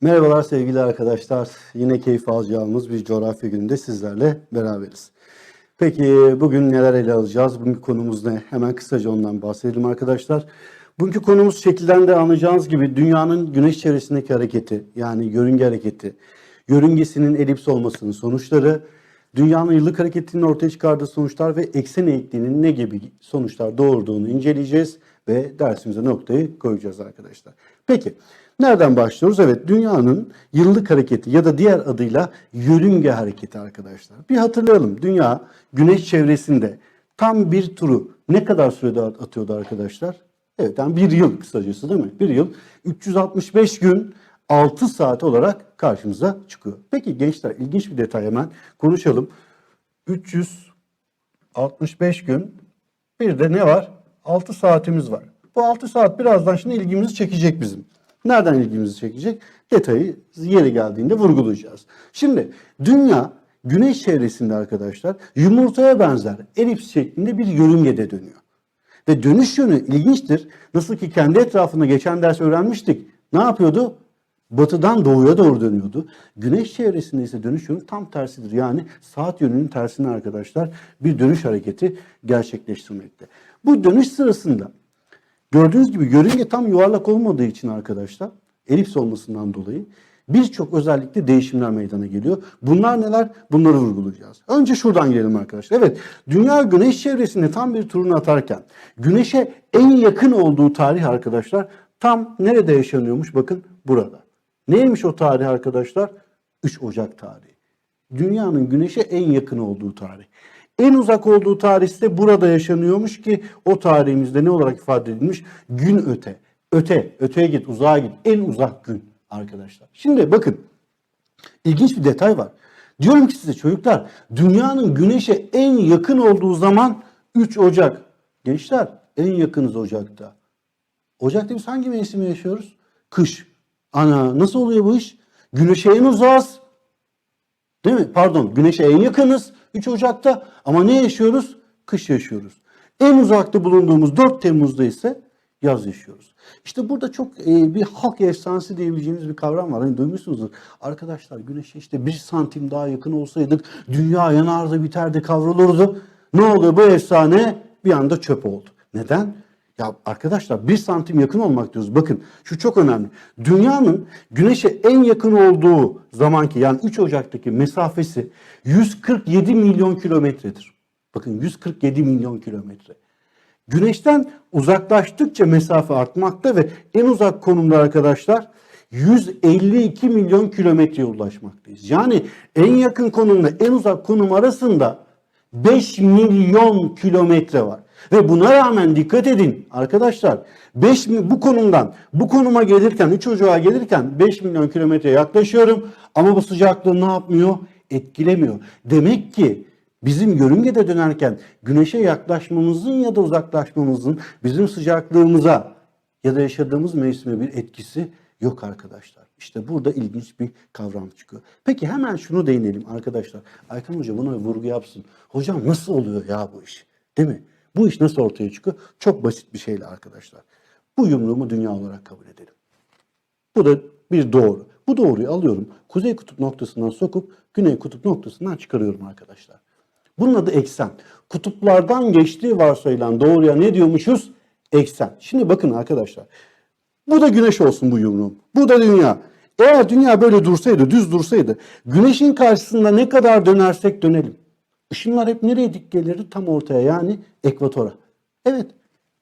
Merhabalar sevgili arkadaşlar. Yine keyif alacağımız bir coğrafya gününde sizlerle beraberiz. Peki bugün neler ele alacağız? Bugünkü konumuz ne? Hemen kısaca ondan bahsedelim arkadaşlar. Bugünkü konumuz şekilden de anlayacağınız gibi dünyanın güneş çevresindeki hareketi yani yörünge hareketi, yörüngesinin elips olmasının sonuçları, dünyanın yıllık hareketinin ortaya çıkardığı sonuçlar ve eksen eğikliğinin ne gibi sonuçlar doğurduğunu inceleyeceğiz ve dersimize noktayı koyacağız arkadaşlar. Peki nereden başlıyoruz? Evet dünyanın yıllık hareketi ya da diğer adıyla yörünge hareketi arkadaşlar. Bir hatırlayalım dünya güneş çevresinde tam bir turu ne kadar sürede atıyordu arkadaşlar? Evet yani bir yıl kısacası değil mi? Bir yıl 365 gün 6 saat olarak karşımıza çıkıyor. Peki gençler ilginç bir detay hemen konuşalım. 365 gün bir de ne var? 6 saatimiz var. Bu 6 saat birazdan şimdi ilgimizi çekecek bizim. Nereden ilgimizi çekecek? Detayı yeri geldiğinde vurgulayacağız. Şimdi dünya güneş çevresinde arkadaşlar yumurtaya benzer elips şeklinde bir yörüngede dönüyor. Ve dönüş yönü ilginçtir. Nasıl ki kendi etrafında geçen ders öğrenmiştik. Ne yapıyordu? Batıdan doğuya doğru dönüyordu. Güneş çevresinde ise dönüş yönü tam tersidir. Yani saat yönünün tersine arkadaşlar bir dönüş hareketi gerçekleştirmekte. Bu dönüş sırasında gördüğünüz gibi yörünge tam yuvarlak olmadığı için arkadaşlar elips olmasından dolayı birçok özellikle değişimler meydana geliyor. Bunlar neler? Bunları vurgulayacağız. Önce şuradan gelelim arkadaşlar. Evet, dünya güneş çevresinde tam bir turunu atarken güneşe en yakın olduğu tarih arkadaşlar tam nerede yaşanıyormuş? Bakın burada. Neymiş o tarih arkadaşlar? 3 Ocak tarihi. Dünyanın güneşe en yakın olduğu tarih. En uzak olduğu tarih ise burada yaşanıyormuş ki o tarihimizde ne olarak ifade edilmiş? Gün öte. Öte, öteye git, uzağa git. En uzak gün arkadaşlar. Şimdi bakın ilginç bir detay var. Diyorum ki size çocuklar dünyanın güneşe en yakın olduğu zaman 3 Ocak. Gençler en yakınız Ocak'ta. Ocak'ta biz hangi mevsimi yaşıyoruz? Kış. Ana nasıl oluyor bu iş? Güneşe en uzağız. Değil mi? Pardon güneşe en yakınız 3 Ocak'ta ama ne yaşıyoruz? Kış yaşıyoruz. En uzakta bulunduğumuz 4 Temmuz'da ise yaz yaşıyoruz. İşte burada çok e, bir halk efsanesi diyebileceğimiz bir kavram var. Hani duymuşsunuzdur. Arkadaşlar güneşe işte bir santim daha yakın olsaydık dünya yanardı biterdi kavrulurdu. Ne oluyor bu efsane? Bir anda çöp oldu. Neden? Ya arkadaşlar bir santim yakın olmak diyoruz. Bakın şu çok önemli. Dünyanın güneşe en yakın olduğu zamanki yani 3 Ocak'taki mesafesi 147 milyon kilometredir. Bakın 147 milyon kilometre. Güneşten uzaklaştıkça mesafe artmakta ve en uzak konumda arkadaşlar 152 milyon kilometreye ulaşmaktayız. Yani en yakın konumla en uzak konum arasında 5 milyon kilometre var. Ve buna rağmen dikkat edin arkadaşlar 5 bu konumdan bu konuma gelirken 3 Ocak'a gelirken 5 milyon kilometre yaklaşıyorum ama bu sıcaklığı ne yapmıyor? Etkilemiyor. Demek ki bizim yörüngede dönerken güneşe yaklaşmamızın ya da uzaklaşmamızın bizim sıcaklığımıza ya da yaşadığımız mevsime bir etkisi yok arkadaşlar. İşte burada ilginç bir kavram çıkıyor. Peki hemen şunu değinelim arkadaşlar. Aykan Hoca buna vurgu yapsın. Hocam nasıl oluyor ya bu iş? Değil mi? Bu iş nasıl ortaya çıkıyor? Çok basit bir şeyle arkadaşlar. Bu yumruğumu dünya olarak kabul edelim. Bu da bir doğru. Bu doğruyu alıyorum. Kuzey kutup noktasından sokup güney kutup noktasından çıkarıyorum arkadaşlar. Bunun adı eksen. Kutuplardan geçtiği varsayılan doğruya ne diyormuşuz? Eksen. Şimdi bakın arkadaşlar. Bu da güneş olsun bu yumruğum. Bu da dünya. Eğer dünya böyle dursaydı, düz dursaydı, güneşin karşısında ne kadar dönersek dönelim. Işınlar hep nereye dik gelirdi? Tam ortaya yani ekvatora. Evet.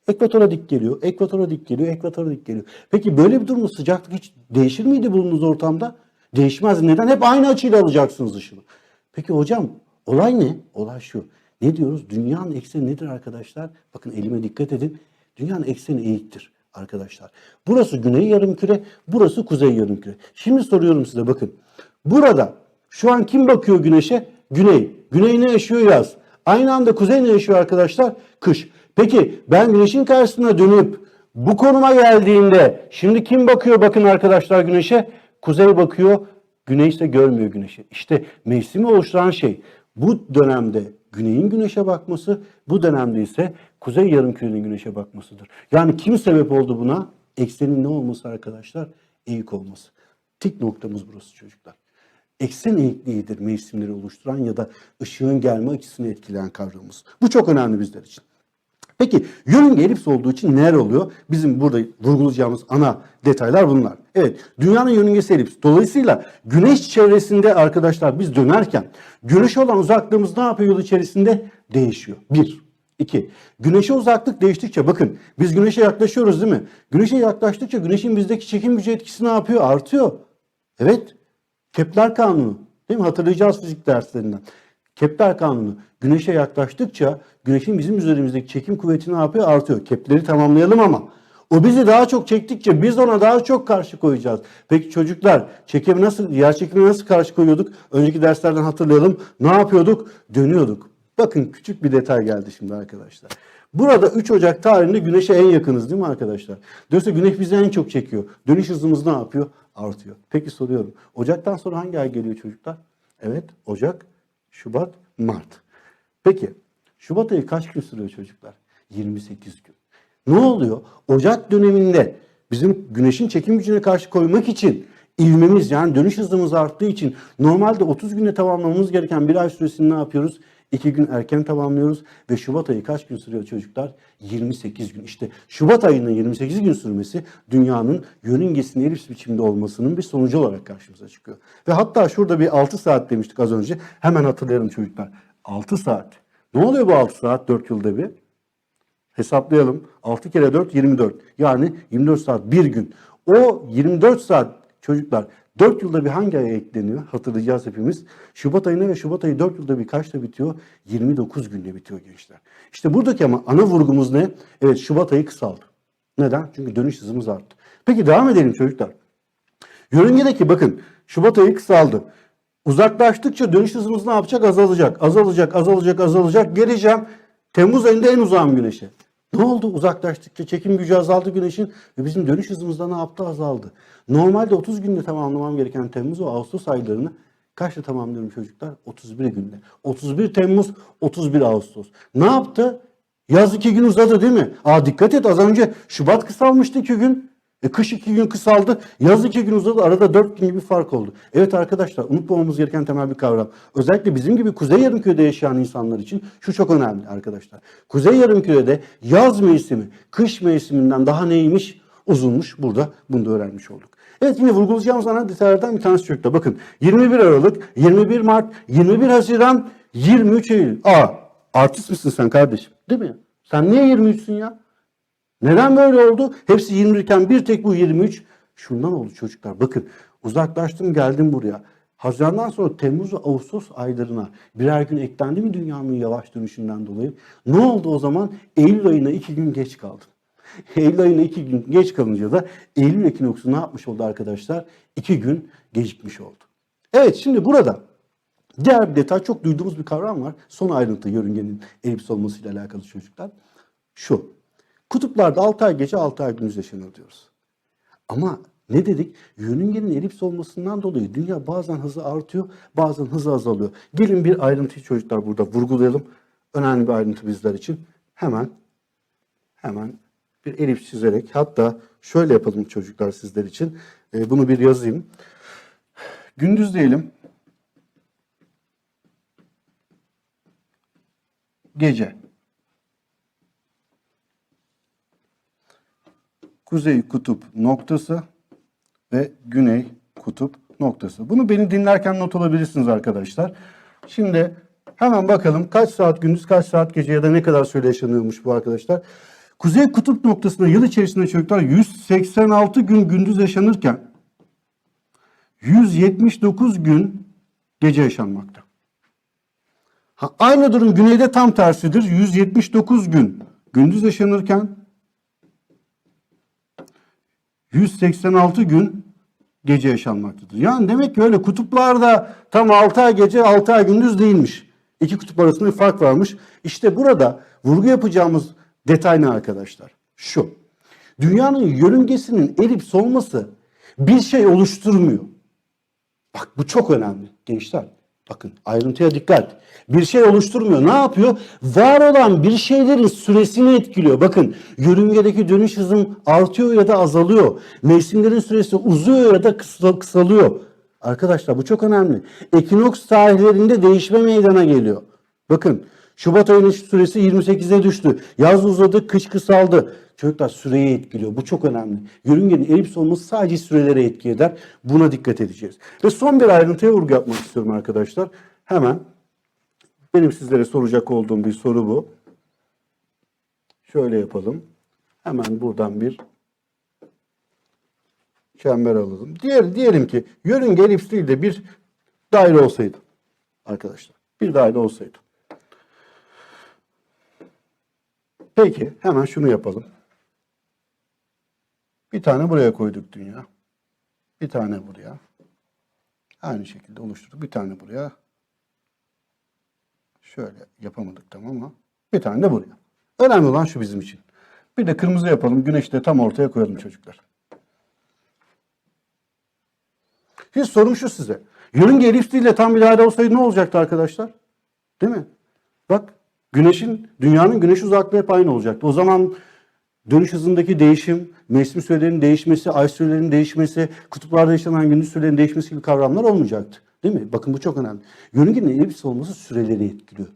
Ekvatora dik geliyor, ekvatora dik geliyor, ekvatora dik geliyor. Peki böyle bir durumda sıcaklık hiç değişir miydi bulunduğunuz ortamda? Değişmez. Neden? Hep aynı açıyla alacaksınız ışını. Peki hocam olay ne? Olay şu. Ne diyoruz? Dünyanın ekseni nedir arkadaşlar? Bakın elime dikkat edin. Dünyanın ekseni eğiktir arkadaşlar. Burası güney yarımküre, burası kuzey yarımküre. Şimdi soruyorum size bakın. Burada şu an kim bakıyor güneşe? Güney. Güney ne yaşıyor? Yaz. Aynı anda kuzey ne yaşıyor arkadaşlar? Kış. Peki ben güneşin karşısına dönüp bu konuma geldiğinde şimdi kim bakıyor bakın arkadaşlar güneşe? Kuzey bakıyor, güney ise görmüyor güneşi. İşte mevsimi oluşturan şey bu dönemde güneyin güneşe bakması, bu dönemde ise kuzey yarımkürenin güneşe bakmasıdır. Yani kim sebep oldu buna? Eksenin ne olması arkadaşlar? Eğik olması. Kritik noktamız burası çocuklar. Eksen eğikliğidir mevsimleri oluşturan ya da ışığın gelme açısını etkileyen kavramımız. Bu çok önemli bizler için. Peki yörünge elips olduğu için neler oluyor? Bizim burada vurgulayacağımız ana detaylar bunlar. Evet dünyanın yörüngesi elips. Dolayısıyla güneş çevresinde arkadaşlar biz dönerken güneşe olan uzaklığımız ne yapıyor yol içerisinde? Değişiyor. Bir. İki. Güneşe uzaklık değiştikçe bakın biz güneşe yaklaşıyoruz değil mi? Güneşe yaklaştıkça güneşin bizdeki çekim gücü etkisi ne yapıyor? Artıyor. Evet. Kepler kanunu. Değil mi? Hatırlayacağız fizik derslerinden. Kepler kanunu. Güneşe yaklaştıkça güneşin bizim üzerimizdeki çekim kuvveti ne yapıyor? Artıyor. Kepleri tamamlayalım ama. O bizi daha çok çektikçe biz ona daha çok karşı koyacağız. Peki çocuklar çekimi nasıl, yer çekimine nasıl karşı koyuyorduk? Önceki derslerden hatırlayalım. Ne yapıyorduk? Dönüyorduk. Bakın küçük bir detay geldi şimdi arkadaşlar. Burada 3 Ocak tarihinde güneşe en yakınız değil mi arkadaşlar? Dolayısıyla güneş bizi en çok çekiyor. Dönüş hızımız ne yapıyor? Artıyor. Peki soruyorum. Ocaktan sonra hangi ay geliyor çocuklar? Evet Ocak, Şubat, Mart. Peki Şubat ayı kaç gün sürüyor çocuklar? 28 gün. Ne oluyor? Ocak döneminde bizim güneşin çekim gücüne karşı koymak için ivmemiz yani dönüş hızımız arttığı için normalde 30 günde tamamlamamız gereken bir ay süresini ne yapıyoruz? 2 gün erken tamamlıyoruz ve Şubat ayı kaç gün sürüyor çocuklar? 28 gün. İşte Şubat ayının 28 gün sürmesi dünyanın yörüngesinin elips biçimde olmasının bir sonucu olarak karşımıza çıkıyor. Ve hatta şurada bir 6 saat demiştik az önce. Hemen hatırlayalım çocuklar. 6 saat. Ne oluyor bu 6 saat 4 yılda bir? Hesaplayalım. 6 kere 4 24. Yani 24 saat bir gün. O 24 saat çocuklar 4 yılda bir hangi aya ekleniyor? Hatırlayacağız hepimiz. Şubat ayına ve Şubat ayı 4 yılda bir kaçta bitiyor? 29 günde bitiyor gençler. İşte buradaki ama ana vurgumuz ne? Evet Şubat ayı kısaldı. Neden? Çünkü dönüş hızımız arttı. Peki devam edelim çocuklar. Yörüngedeki bakın Şubat ayı kısaldı. Uzaklaştıkça dönüş hızımız ne yapacak? Azalacak, azalacak, azalacak, azalacak. Geleceğim Temmuz ayında en uzağım güneşe. Ne oldu? Uzaklaştıkça çekim gücü azaldı güneşin ve bizim dönüş hızımız da ne yaptı? Azaldı. Normalde 30 günde tamamlamam gereken Temmuz ve Ağustos aylarını kaçta tamamlıyorum çocuklar? 31 günde. 31 Temmuz, 31 Ağustos. Ne yaptı? Yaz iki gün uzadı değil mi? Aa dikkat et az önce Şubat kısalmıştı iki gün. E kış iki gün kısaldı, yaz iki gün uzadı, arada dört gün gibi fark oldu. Evet arkadaşlar unutmamamız gereken temel bir kavram. Özellikle bizim gibi Kuzey Yarımküre'de yaşayan insanlar için şu çok önemli arkadaşlar. Kuzey Yarımküre'de yaz mevsimi, kış mevsiminden daha neymiş? Uzunmuş. Burada bunu da öğrenmiş olduk. Evet yine vurgulayacağımız ana detaylardan bir tanesi çocuklar. Bakın 21 Aralık, 21 Mart, 21 Haziran, 23 Eylül. Aa artist misin sen kardeşim? Değil mi? Sen niye 23'sün ya? Neden böyle oldu? Hepsi 21 iken bir tek bu 23. Şundan oldu çocuklar. Bakın uzaklaştım geldim buraya. Hazirandan sonra Temmuz ve Ağustos aylarına birer gün eklendi mi dünyanın yavaş dönüşünden dolayı? Ne oldu o zaman? Eylül ayına iki gün geç kaldım. Eylül ayına iki gün geç kalınca da Eylül ekinoksu ne yapmış oldu arkadaşlar? İki gün gecikmiş oldu. Evet şimdi burada diğer bir detay çok duyduğumuz bir kavram var. Son ayrıntı yörüngenin elips olmasıyla alakalı çocuklar. Şu. Kutuplarda 6 ay gece 6 ay gündüz yaşanır diyoruz. Ama ne dedik? Yörüngenin elips olmasından dolayı dünya bazen hızı artıyor, bazen hızı azalıyor. Gelin bir ayrıntıyı çocuklar burada vurgulayalım. Önemli bir ayrıntı bizler için. Hemen hemen bir elips çizerek hatta şöyle yapalım çocuklar sizler için. Ee, bunu bir yazayım. Gündüz diyelim. Gece. Kuzey kutup noktası ve güney kutup noktası. Bunu beni dinlerken not alabilirsiniz arkadaşlar. Şimdi hemen bakalım kaç saat gündüz kaç saat gece ya da ne kadar süre yaşanıyormuş bu arkadaşlar. Kuzey kutup noktasında yıl içerisinde çocuklar 186 gün gündüz yaşanırken 179 gün gece yaşanmakta. Ha, aynı durum güneyde tam tersidir. 179 gün gündüz yaşanırken 186 gün gece yaşanmaktadır. Yani demek ki öyle kutuplarda tam 6 ay gece 6 ay gündüz değilmiş. İki kutup arasında bir fark varmış. İşte burada vurgu yapacağımız detay ne arkadaşlar? Şu. Dünyanın yörüngesinin elips olması bir şey oluşturmuyor. Bak bu çok önemli gençler. Bakın ayrıntıya dikkat. Bir şey oluşturmuyor. Ne yapıyor? Var olan bir şeylerin süresini etkiliyor. Bakın yörüngedeki dönüş hızım artıyor ya da azalıyor. Mevsimlerin süresi uzuyor ya da kısal- kısalıyor. Arkadaşlar bu çok önemli. Ekinoks tarihlerinde değişme meydana geliyor. Bakın Şubat ayının süresi 28'e düştü. Yaz uzadı, kış kısaldı. Çocuklar süreyi etkiliyor. Bu çok önemli. Yörüngenin elips olması sadece sürelere etki eder. Buna dikkat edeceğiz. Ve son bir ayrıntıya vurgu yapmak istiyorum arkadaşlar. Hemen benim sizlere soracak olduğum bir soru bu. Şöyle yapalım. Hemen buradan bir çember alalım. Diğer, diyelim ki yörünge elips değil de bir daire olsaydı. Arkadaşlar bir daire olsaydı. Peki hemen şunu yapalım. Bir tane buraya koyduk dünya. Bir tane buraya. Aynı şekilde oluşturduk. Bir tane buraya. Şöyle yapamadık tam ama. Bir tane de buraya. Önemli olan şu bizim için. Bir de kırmızı yapalım. Güneşi de tam ortaya koyalım çocuklar. Şimdi sorum şu size. Yörünge elips ile tam bir daire olsaydı ne olacaktı arkadaşlar? Değil mi? Bak güneşin, dünyanın güneş uzaklığı hep aynı olacaktı. O zaman dönüş hızındaki değişim, mevsim sürelerinin değişmesi, ay sürelerinin değişmesi, kutuplarda yaşanan gündüz sürelerinin değişmesi gibi kavramlar olmayacaktı. Değil mi? Bakın bu çok önemli. Yörüngenin elips olması süreleri etkiliyor.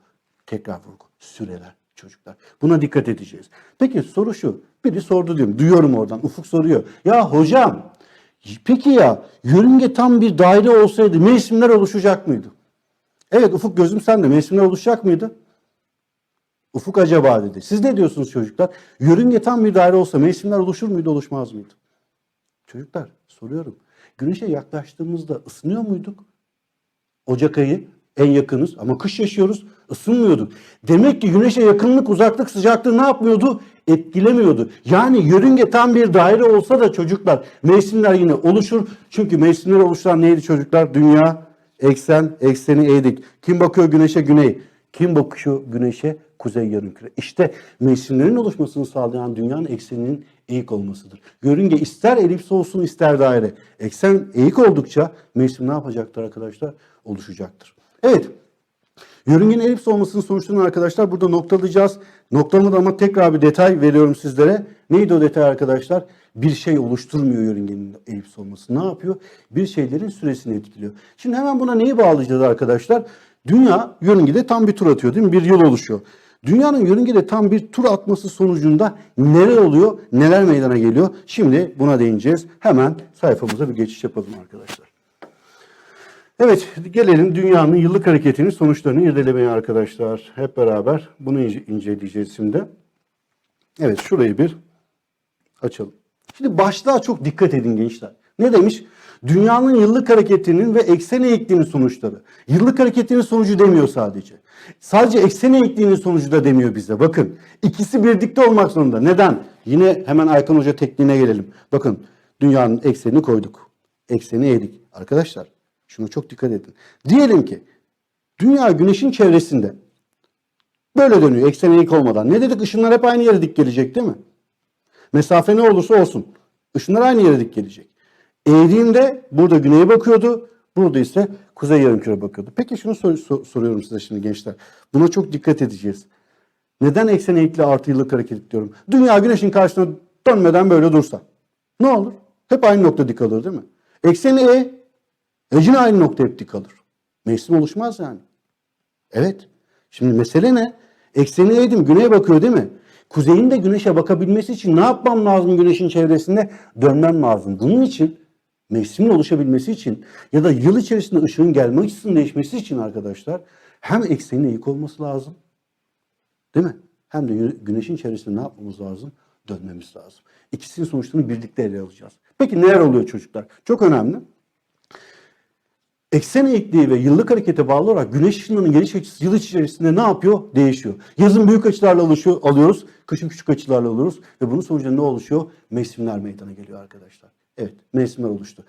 Tekrar vurgu. Süreler çocuklar. Buna dikkat edeceğiz. Peki soru şu. Biri sordu diyorum. Duyuyorum oradan. Ufuk soruyor. Ya hocam peki ya yörünge tam bir daire olsaydı mevsimler oluşacak mıydı? Evet Ufuk gözüm sende. Mevsimler oluşacak mıydı? Ufuk acaba dedi. Siz ne diyorsunuz çocuklar? Yörünge tam bir daire olsa mevsimler oluşur muydu, oluşmaz mıydı? Çocuklar soruyorum. Güneşe yaklaştığımızda ısınıyor muyduk? Ocak ayı en yakınız ama kış yaşıyoruz ısınmıyorduk. Demek ki güneşe yakınlık, uzaklık, sıcaklığı ne yapmıyordu? Etkilemiyordu. Yani yörünge tam bir daire olsa da çocuklar mevsimler yine oluşur. Çünkü mevsimleri oluşturan neydi çocuklar? Dünya, eksen, ekseni eğdik. Kim bakıyor güneşe? Güney. Kim bakıyor güneşe? Kuzey yarımküre. İşte mevsimlerin oluşmasını sağlayan dünyanın ekseninin eğik olmasıdır. Yörünge ister elips olsun ister daire. Eksen eğik oldukça mevsim ne yapacaktır arkadaşlar? Oluşacaktır. Evet. Yörüngenin elips olmasının sonuçlarını arkadaşlar burada noktalayacağız. Noktalamadan ama tekrar bir detay veriyorum sizlere. Neydi o detay arkadaşlar? Bir şey oluşturmuyor yörüngenin elips olması. Ne yapıyor? Bir şeylerin süresini etkiliyor. Şimdi hemen buna neyi bağlayacağız arkadaşlar? Dünya yörüngede tam bir tur atıyor değil mi? Bir yıl oluşuyor. Dünyanın yörüngede tam bir tur atması sonucunda neler oluyor, neler meydana geliyor? Şimdi buna değineceğiz. Hemen sayfamıza bir geçiş yapalım arkadaşlar. Evet, gelelim dünyanın yıllık hareketinin sonuçlarını irdelemeye arkadaşlar. Hep beraber bunu ince- inceleyeceğiz şimdi. Evet, şurayı bir açalım. Şimdi başlığa çok dikkat edin gençler. Ne demiş? Dünyanın yıllık hareketinin ve eksen eğikliğinin sonuçları. Yıllık hareketinin sonucu demiyor sadece. Sadece eksen eğikliğinin sonucu da demiyor bize. Bakın ikisi birlikte olmak zorunda. Neden? Yine hemen Aykan Hoca tekniğine gelelim. Bakın dünyanın eksenini koyduk. Ekseni eğdik. Arkadaşlar şuna çok dikkat edin. Diyelim ki dünya güneşin çevresinde böyle dönüyor eksen eğik olmadan. Ne dedik? Işınlar hep aynı yere dik gelecek değil mi? Mesafe ne olursa olsun. Işınlar aynı yere dik gelecek. Eğdiğinde burada güneye bakıyordu. Burada ise kuzey yarımküre bakıyordu. Peki şunu sor- sor- soruyorum size şimdi gençler. Buna çok dikkat edeceğiz. Neden eksen eğikli artı yıllık hareket diyorum? Dünya güneşin karşısına dönmeden böyle dursa. Ne olur? Hep aynı nokta dik alır değil mi? Ekseni E. E aynı nokta hep dik alır. Mevsim oluşmaz yani. Evet. Şimdi mesele ne? Ekseni E'dim. Güneye bakıyor değil mi? Kuzeyin de güneşe bakabilmesi için ne yapmam lazım güneşin çevresinde? Dönmem lazım. Bunun için mevsimin oluşabilmesi için ya da yıl içerisinde ışığın gelme açısının değişmesi için arkadaşlar hem eksenin eğik olması lazım. Değil mi? Hem de güneşin çevresinde ne yapmamız lazım? Dönmemiz lazım. İkisinin sonuçlarını birlikte ele alacağız. Peki neler oluyor çocuklar? Çok önemli. Eksen eğikliği ve yıllık harekete bağlı olarak güneş ışınlarının geliş açısı yıl içerisinde ne yapıyor? Değişiyor. Yazın büyük açılarla oluşuyor, alıyoruz, kışın küçük açılarla alıyoruz ve bunun sonucunda ne oluşuyor? Mevsimler meydana geliyor arkadaşlar. Evet, mevsimler oluştu.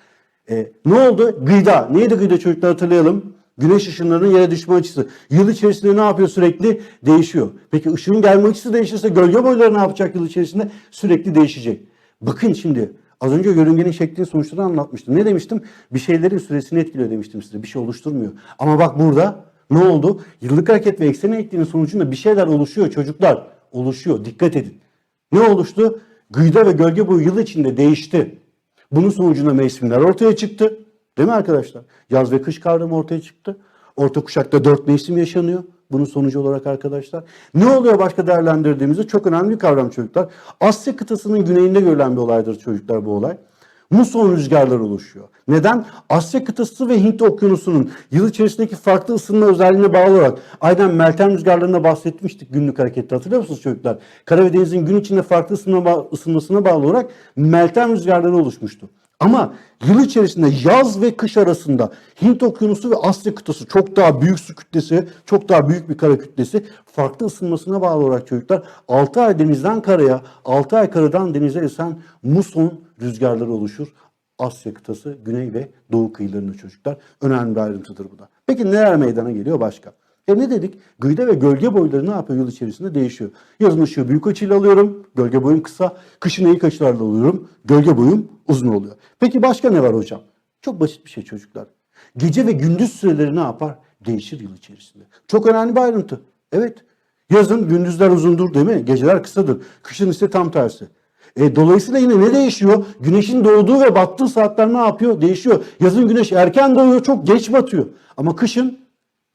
Ee, ne oldu? Gıyda. Neydi gıyda çocuklar hatırlayalım. Güneş ışınlarının yere düşme açısı. Yıl içerisinde ne yapıyor sürekli? Değişiyor. Peki ışığın gelme açısı değişirse gölge boyları ne yapacak yıl içerisinde? Sürekli değişecek. Bakın şimdi Az önce yörüngenin şeklinin sonuçlarını anlatmıştım. Ne demiştim? Bir şeylerin süresini etkiliyor demiştim size. Bir şey oluşturmuyor. Ama bak burada ne oldu? Yıllık hareket ve eksen eğikliğinin sonucunda bir şeyler oluşuyor çocuklar. Oluşuyor. Dikkat edin. Ne oluştu? Gıyda ve gölge boyu yıl içinde değişti. Bunun sonucunda mevsimler ortaya çıktı. Değil mi arkadaşlar? Yaz ve kış kavramı ortaya çıktı. Orta kuşakta dört mevsim yaşanıyor. Bunun sonucu olarak arkadaşlar. Ne oluyor başka değerlendirdiğimizde çok önemli bir kavram çocuklar. Asya kıtasının güneyinde görülen bir olaydır çocuklar bu olay. Muson rüzgarları oluşuyor. Neden? Asya kıtası ve Hint okyanusunun yıl içerisindeki farklı ısınma özelliğine bağlı olarak aynen Meltem rüzgarlarına bahsetmiştik günlük harekette hatırlıyor musunuz çocuklar? Kara ve denizin gün içinde farklı ısınma, ısınmasına bağlı olarak Meltem rüzgarları oluşmuştu. Ama yıl içerisinde yaz ve kış arasında Hint Okyanusu ve Asya kıtası çok daha büyük su kütlesi, çok daha büyük bir kara kütlesi farklı ısınmasına bağlı olarak çocuklar 6 ay denizden karaya, 6 ay karadan denize esen muson rüzgarları oluşur. Asya kıtası, güney ve doğu kıyılarında çocuklar. Önemli bir ayrıntıdır bu da. Peki neler meydana geliyor başka? E ne dedik? Gıyda ve gölge boyları ne yapıyor yıl içerisinde değişiyor. Yazın ışığı büyük açıyla alıyorum. Gölge boyum kısa. Kışın eğik açılarla alıyorum. Gölge boyum uzun oluyor. Peki başka ne var hocam? Çok basit bir şey çocuklar. Gece ve gündüz süreleri ne yapar? Değişir yıl içerisinde. Çok önemli bir ayrıntı. Evet. Yazın gündüzler uzundur değil mi? Geceler kısadır. Kışın ise tam tersi. E, dolayısıyla yine ne değişiyor? Güneşin doğduğu ve battığı saatler ne yapıyor? Değişiyor. Yazın güneş erken doğuyor, çok geç batıyor. Ama kışın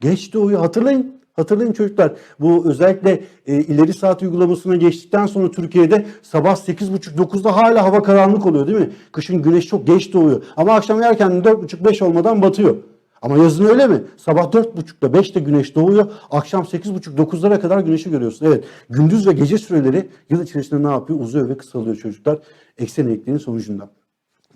Geç doğuyor. Hatırlayın. Hatırlayın çocuklar. Bu özellikle e, ileri saat uygulamasına geçtikten sonra Türkiye'de sabah 8.30-9'da hala hava karanlık oluyor değil mi? Kışın güneş çok geç doğuyor. Ama akşam erken 4.30-5 olmadan batıyor. Ama yazın öyle mi? Sabah 4.30'da 5'te güneş doğuyor. Akşam 8.30-9'lara kadar güneşi görüyorsun. Evet. Gündüz ve gece süreleri yıl içerisinde ne yapıyor? Uzuyor ve kısalıyor çocuklar. Eksen eğikliğinin sonucunda.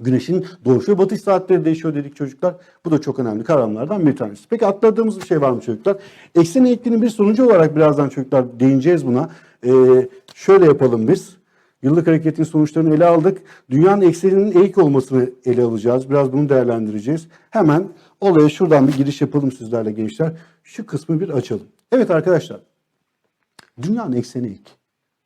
Güneşin doğuş ve batış saatleri değişiyor dedik çocuklar. Bu da çok önemli kavramlardan bir tanesi. Peki atladığımız bir şey var mı çocuklar? Eksen eğikliğinin bir sonucu olarak birazdan çocuklar değineceğiz buna. Ee, şöyle yapalım biz. Yıllık hareketin sonuçlarını ele aldık. Dünyanın ekseninin eğik olmasını ele alacağız. Biraz bunu değerlendireceğiz. Hemen olaya şuradan bir giriş yapalım sizlerle gençler. Şu kısmı bir açalım. Evet arkadaşlar. Dünyanın ekseni eğik.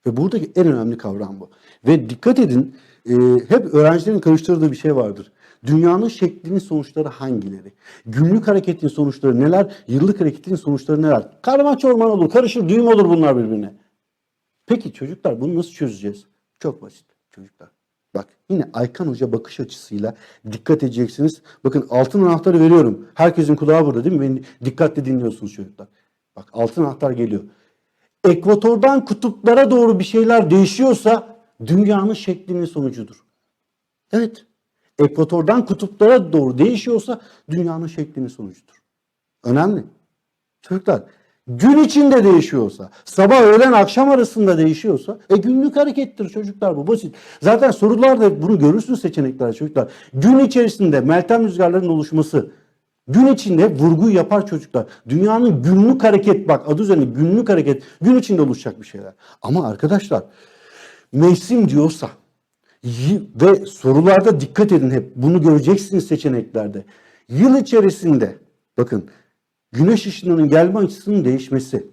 Ve buradaki en önemli kavram bu. Ve dikkat edin e, hep öğrencilerin karıştırdığı bir şey vardır. Dünyanın şeklinin sonuçları hangileri? Günlük hareketin sonuçları neler? Yıllık hareketin sonuçları neler? Karma çorman olur, karışır, düğüm olur bunlar birbirine. Peki çocuklar bunu nasıl çözeceğiz? Çok basit çocuklar. Bak yine Aykan Hoca bakış açısıyla dikkat edeceksiniz. Bakın altın anahtarı veriyorum. Herkesin kulağı burada değil mi? Beni dikkatli dinliyorsunuz çocuklar. Bak altın anahtar geliyor. Ekvatordan kutuplara doğru bir şeyler değişiyorsa dünyanın şeklinin sonucudur. Evet. Ekvatordan kutuplara doğru değişiyorsa dünyanın şeklinin sonucudur. Önemli. Çocuklar gün içinde değişiyorsa, sabah öğlen akşam arasında değişiyorsa e günlük harekettir çocuklar bu basit. Zaten sorularda bunu görürsünüz seçeneklerde çocuklar. Gün içerisinde meltem rüzgarların oluşması, Gün içinde vurguyu yapar çocuklar. Dünyanın günlük hareket bak adı üzerinde günlük hareket gün içinde oluşacak bir şeyler. Ama arkadaşlar mevsim diyorsa ve sorularda dikkat edin hep bunu göreceksiniz seçeneklerde. Yıl içerisinde bakın güneş ışınının gelme açısının değişmesi,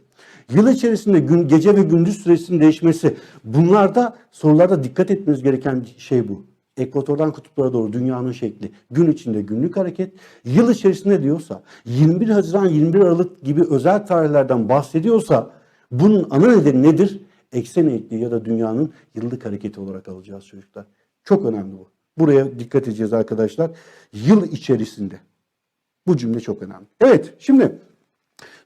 yıl içerisinde gün, gece ve gündüz süresinin değişmesi bunlarda sorularda dikkat etmeniz gereken şey bu. Ekvatordan kutuplara doğru dünyanın şekli, gün içinde günlük hareket, yıl içerisinde diyorsa 21 Haziran 21 Aralık gibi özel tarihlerden bahsediyorsa bunun ana nedeni nedir? Eksen eğikliği ya da dünyanın yıllık hareketi olarak alacağız çocuklar. Çok önemli bu. Buraya dikkat edeceğiz arkadaşlar. Yıl içerisinde. Bu cümle çok önemli. Evet şimdi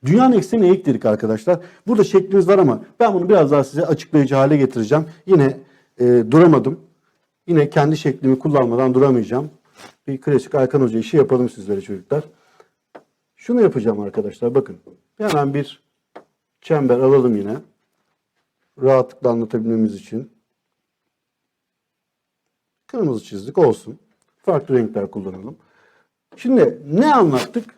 dünyanın ekseni eğik dedik arkadaşlar. Burada şeklimiz var ama ben bunu biraz daha size açıklayıcı hale getireceğim. Yine e, duramadım. Yine kendi şeklimi kullanmadan duramayacağım. Bir klasik Aykan Hoca işi yapalım sizlere çocuklar. Şunu yapacağım arkadaşlar bakın. Hemen bir çember alalım yine. Rahatlıkla anlatabilmemiz için. Kırmızı çizdik olsun. Farklı renkler kullanalım. Şimdi ne anlattık?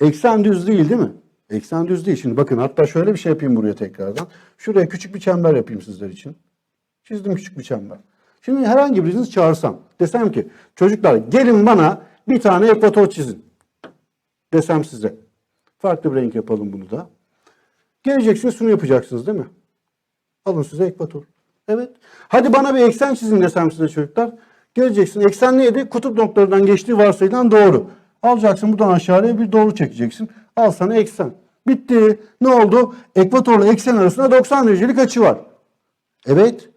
Eksen düz değil değil mi? Eksen düz değil. Şimdi bakın hatta şöyle bir şey yapayım buraya tekrardan. Şuraya küçük bir çember yapayım sizler için. Çizdim küçük bir çember. Şimdi herhangi birinizi çağırsam. Desem ki çocuklar gelin bana bir tane ekvator çizin. Desem size. Farklı bir renk yapalım bunu da. Geleceksiniz şunu yapacaksınız değil mi? Alın size ekvator. Evet. Hadi bana bir eksen çizin desem size çocuklar. Geleceksin eksen neydi? Kutup noktalarından geçtiği varsayılan doğru. Alacaksın buradan aşağıya bir doğru çekeceksin. Al sana eksen. Bitti. Ne oldu? Ekvatorla eksen arasında 90 derecelik açı var. Evet.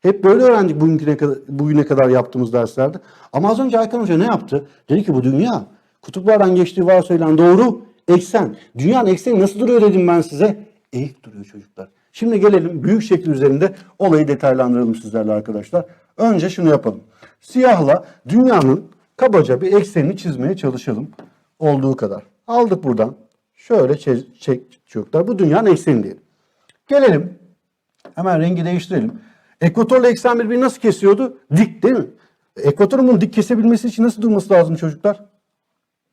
Hep böyle öğrendik bugüne kadar, bugüne kadar yaptığımız derslerde. Ama az önce Aykan Hoca ne yaptı? Dedi ki bu dünya kutuplardan geçtiği varsayılan doğru eksen. Dünyanın ekseni nasıl duruyor dedim ben size. Eğik duruyor çocuklar. Şimdi gelelim büyük şekil üzerinde olayı detaylandıralım sizlerle arkadaşlar. Önce şunu yapalım. Siyahla dünyanın kabaca bir eksenini çizmeye çalışalım. Olduğu kadar. Aldık buradan. Şöyle çek, çek çocuklar. Bu dünyanın ekseni diyelim. Gelelim Hemen rengi değiştirelim. Ekvatorla eksen birbirini nasıl kesiyordu? Dik değil mi? Ekvatorun bunu dik kesebilmesi için nasıl durması lazım çocuklar?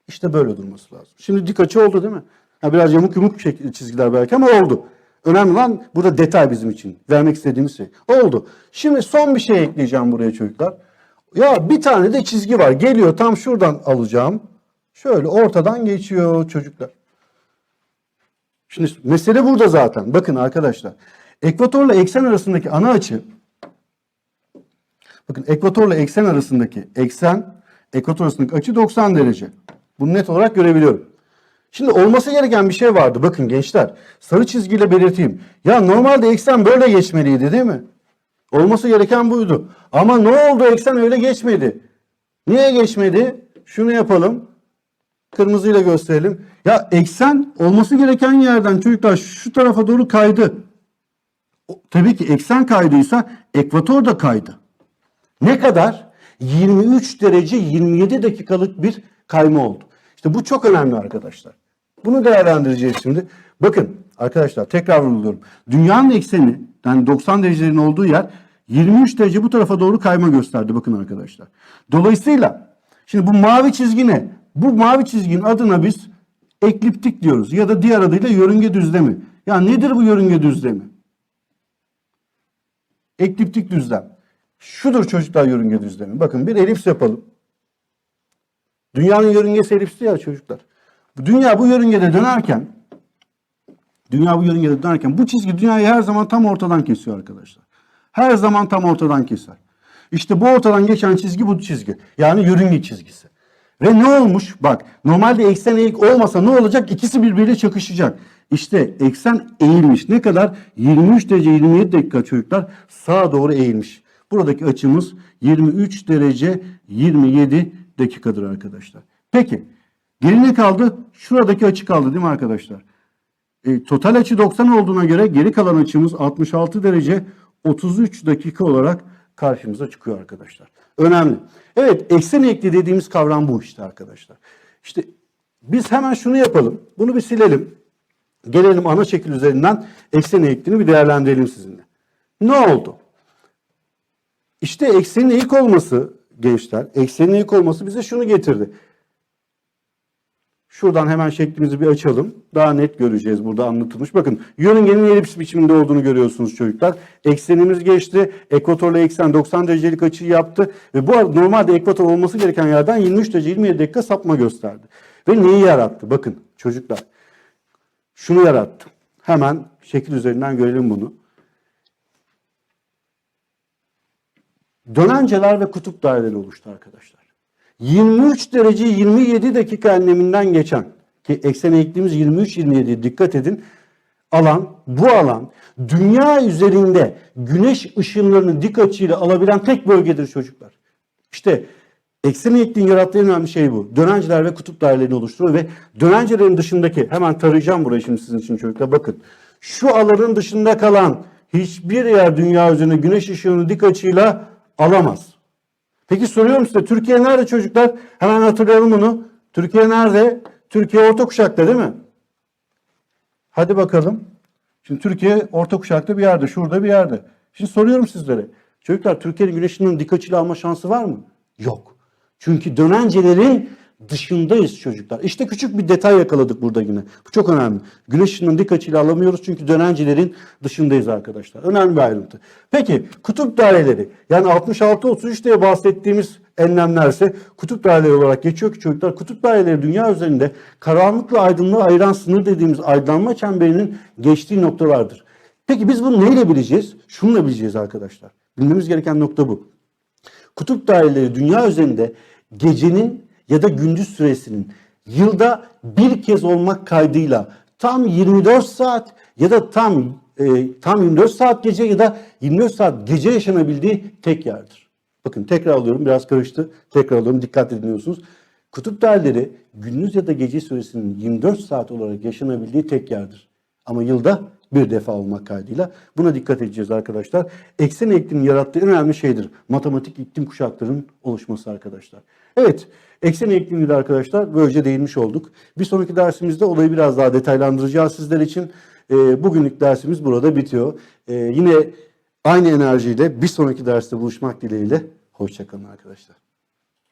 İşte böyle durması lazım. Şimdi dik açı oldu değil mi? Ha, biraz yamuk yumuk çizgiler belki ama oldu. Önemli olan burada detay bizim için. Vermek istediğimiz şey. Oldu. Şimdi son bir şey ekleyeceğim buraya çocuklar. Ya bir tane de çizgi var. Geliyor tam şuradan alacağım. Şöyle ortadan geçiyor çocuklar. Şimdi mesele burada zaten. Bakın arkadaşlar. Ekvatorla eksen arasındaki ana açı bakın ekvatorla eksen arasındaki eksen ekvator arasındaki açı 90 derece. Bunu net olarak görebiliyorum. Şimdi olması gereken bir şey vardı. Bakın gençler sarı çizgiyle belirteyim. Ya normalde eksen böyle geçmeliydi değil mi? Olması gereken buydu. Ama ne oldu eksen öyle geçmedi. Niye geçmedi? Şunu yapalım. Kırmızıyla gösterelim. Ya eksen olması gereken yerden çocuklar şu tarafa doğru kaydı. Tabii ki eksen kaydıysa ekvator da kaydı. Ne kadar? 23 derece 27 dakikalık bir kayma oldu. İşte bu çok önemli arkadaşlar. Bunu değerlendireceğiz şimdi. Bakın arkadaşlar tekrar vurguluyorum. Dünyanın ekseni yani 90 derecelerin olduğu yer 23 derece bu tarafa doğru kayma gösterdi bakın arkadaşlar. Dolayısıyla şimdi bu mavi çizgi ne? Bu mavi çizginin adına biz ekliptik diyoruz ya da diğer adıyla yörünge düzlemi. Ya nedir bu yörünge düzlemi? Ekliptik düzlem. Şudur çocuklar yörünge düzlemi. Bakın bir elips yapalım. Dünyanın yörüngesi elipsti ya çocuklar. Dünya bu yörüngede dönerken dünya bu yörüngede dönerken bu çizgi dünyayı her zaman tam ortadan kesiyor arkadaşlar. Her zaman tam ortadan keser. İşte bu ortadan geçen çizgi bu çizgi. Yani yörünge çizgisi. Ve ne olmuş? Bak normalde eksen eğik olmasa ne olacak? İkisi birbiriyle çakışacak. İşte eksen eğilmiş. Ne kadar? 23 derece 27 dakika çocuklar sağa doğru eğilmiş. Buradaki açımız 23 derece 27 dakikadır arkadaşlar. Peki geri ne kaldı? Şuradaki açı kaldı değil mi arkadaşlar? E, total açı 90 olduğuna göre geri kalan açımız 66 derece 33 dakika olarak karşımıza çıkıyor arkadaşlar. Önemli. Evet eksen eğikliği dediğimiz kavram bu işte arkadaşlar. İşte biz hemen şunu yapalım. Bunu bir silelim. Gelelim ana şekil üzerinden eksen eğikliğini bir değerlendirelim sizinle. Ne oldu? İşte eksenin eğik olması gençler, eksenin eğik olması bize şunu getirdi. Şuradan hemen şeklimizi bir açalım. Daha net göreceğiz burada anlatılmış. Bakın yörüngenin elips biçiminde olduğunu görüyorsunuz çocuklar. Eksenimiz geçti. Ekvatorla eksen 90 derecelik açıyı yaptı. Ve bu normalde ekvator olması gereken yerden 23 derece 27 dakika sapma gösterdi. Ve neyi yarattı? Bakın çocuklar. Şunu yarattı. Hemen şekil üzerinden görelim bunu. Dönenceler ve kutup daireleri oluştu arkadaşlar. 23 derece 27 dakika enleminden geçen ki eksen eğikliğimiz 23-27 dikkat edin alan bu alan dünya üzerinde güneş ışınlarını dik açıyla alabilen tek bölgedir çocuklar. İşte eksen eğikliğin yarattığı en önemli şey bu. Dönenceler ve kutup dairelerini oluşturuyor ve dönencelerin dışındaki hemen tarayacağım burayı şimdi sizin için çocuklar bakın. Şu alanın dışında kalan hiçbir yer dünya üzerinde güneş ışığını dik açıyla alamaz. Peki soruyorum size Türkiye nerede çocuklar? Hemen hatırlayalım bunu. Türkiye nerede? Türkiye orta kuşakta değil mi? Hadi bakalım. Şimdi Türkiye orta kuşakta bir yerde, şurada bir yerde. Şimdi soruyorum sizlere. Çocuklar Türkiye'nin güneşinin dik açıyla alma şansı var mı? Yok. Çünkü dönencelerin dışındayız çocuklar. İşte küçük bir detay yakaladık burada yine. Bu çok önemli. Güneş ışınının dik açıyla alamıyoruz çünkü dönencelerin dışındayız arkadaşlar. Önemli bir ayrıntı. Peki kutup daireleri yani 66-33 diye bahsettiğimiz enlemlerse kutup daireleri olarak geçiyor ki çocuklar kutup daireleri dünya üzerinde karanlıkla aydınlığı ayıran sınır dediğimiz aydınlanma çemberinin geçtiği noktalardır. Peki biz bunu neyle bileceğiz? Şununla bileceğiz arkadaşlar. Bilmemiz gereken nokta bu. kutup daireleri dünya üzerinde gecenin ya da gündüz süresinin yılda bir kez olmak kaydıyla tam 24 saat ya da tam e, tam 24 saat gece ya da 24 saat gece yaşanabildiği tek yerdir. Bakın tekrar alıyorum biraz karıştı. Tekrar alıyorum dikkat dinliyorsunuz. Kutup daireleri gündüz ya da gece süresinin 24 saat olarak yaşanabildiği tek yerdir. Ama yılda bir defa olmak kaydıyla buna dikkat edeceğiz arkadaşlar. Eksen eğikliğinin yarattığı en önemli şeydir. Matematik iklim kuşaklarının oluşması arkadaşlar. Evet, eksen eğikliğiyle arkadaşlar böylece değinmiş olduk. Bir sonraki dersimizde olayı biraz daha detaylandıracağız sizler için. Ee, bugünlük dersimiz burada bitiyor. Ee, yine aynı enerjiyle bir sonraki derste buluşmak dileğiyle. Hoşçakalın arkadaşlar.